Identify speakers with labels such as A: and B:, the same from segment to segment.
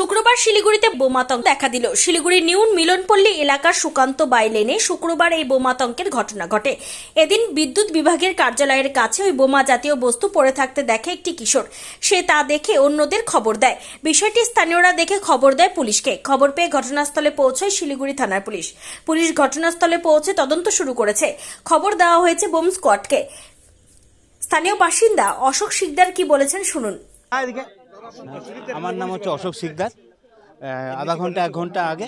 A: শুক্রবার শিলিগুড়িতে বোমাতঙ্ক দেখা দিল। শিলিগুড়ির নিউ মিলনপল্লী এলাকার সুকান্ত বাইলেনে শুক্রবার এই বোমাতঙ্কের ঘটনা ঘটে। এদিন বিদ্যুৎ বিভাগের কার্যালয়ের কাছে ওই বোমা জাতীয় বস্তু পড়ে থাকতে দেখে একটি কিশোর। সে তা দেখে অন্যদের খবর দেয়। বিষয়টি স্থানীয়রা দেখে খবর দেয় পুলিশকে। খবর পেয়ে ঘটনাস্থলে পৌঁছয় শিলিগুড়ি থানার পুলিশ। পুলিশ ঘটনাস্থলে পৌঁছে তদন্ত শুরু করেছে। খবর দেওয়া হয়েছে বোম স্কোয়াডকে। স্থানীয় বাসিন্দা অশোক শিকদার কি বলেছেন শুনুন।
B: আমার নাম হচ্ছে অশোক শিকদার আহ, আধা ঘণ্টা এক ঘণ্টা আগে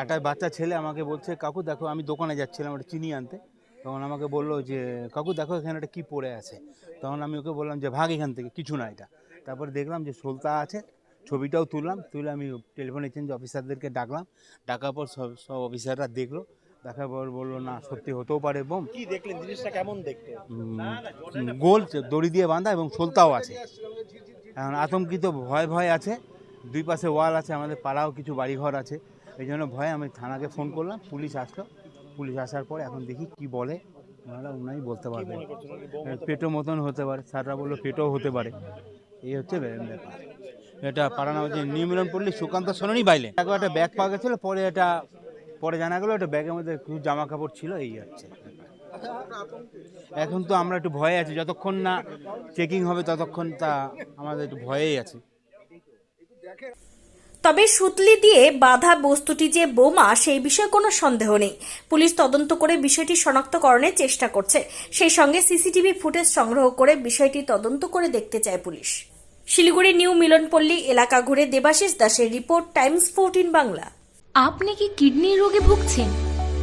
B: একটা বাচ্চা ছেলে আমাকে বলছে কাকু দেখো আমি দোকানে যাচ্ছিলাম একটা চিনি আনতে। তখন আমাকে বলল যে কাকু দেখো এখানে একটা কী পড়ে আছে। তখন আমি ওকে বললাম যে ভাগ এখান থেকে কিছু না এটা। তারপরে দেখলাম যে সোলতা আছে ছবিটাও তুললাম তুলে আমি টেলিফোন এক্সচেঞ্জ অফিসারদেরকে ডাকলাম। ডাকার পর সব সব অফিসাররা দেখল দেখার পর বলল না সত্যি হতেও পারে বোম।
C: কি দেখলেন? জিনিসটা কেমন দেখতে?
B: গোল দড়ি দিয়ে বাঁধা এবং সোলতাও আছে। এখন আতঙ্কিত, ভয় ভয় আছে। দুই পাশে ওয়াল আছে, আমাদের পাড়াও কিছু বাড়িঘর আছে। এই জন্য ভয়ে আমি থানাকে ফোন করলাম, পুলিশ আসলো। পুলিশ আসার পর এখন দেখি কি বলে। ওনারা উনাই বলতে পারবেন। পেটো মতন হতে পারে। স্যাররা বলল পেটও হতে পারে। এই হচ্ছে ব্যাপার। এটা পাড়া নাম হচ্ছে নিউমিলন পল্লী সুকান্ত সোনানি বাইলে। একবার একটা ব্যাগ পাওয়া গেছিল, পরে এটা পরে জানা গেলো, একটা ব্যাগের মধ্যে কিছু জামা কাপড় ছিল, এই হচ্ছে। এখন তো আমরা একটু ভয়ে আছি। যতক্ষণ না চেকিং হবে ততক্ষণ তা আমাদের একটু ভয়েই আছে।
A: তবে সুতলি দিয়ে বাধা বস্তুটি যে বোমা সেই বিষয়ে কোনো সন্দেহ নেই। পুলিশ তদন্ত করে বিষয়টি শনাক্তকরণের চেষ্টা করছে। সেই সঙ্গে সিসিটিভি ফুটেজ সংগ্রহ করে বিষয়টি তদন্ত করে দেখতে চায় পুলিশ। শিলিগুড়ি নিউ মিলনপল্লী এলাকা ঘুরে দেবাশিস দাসের রিপোর্ট টাইমস ফোরটিন বাংলা।
D: আপনি কি কিডনির রোগে ভুগছেন?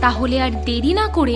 D: তাহলে আর দেরি না করে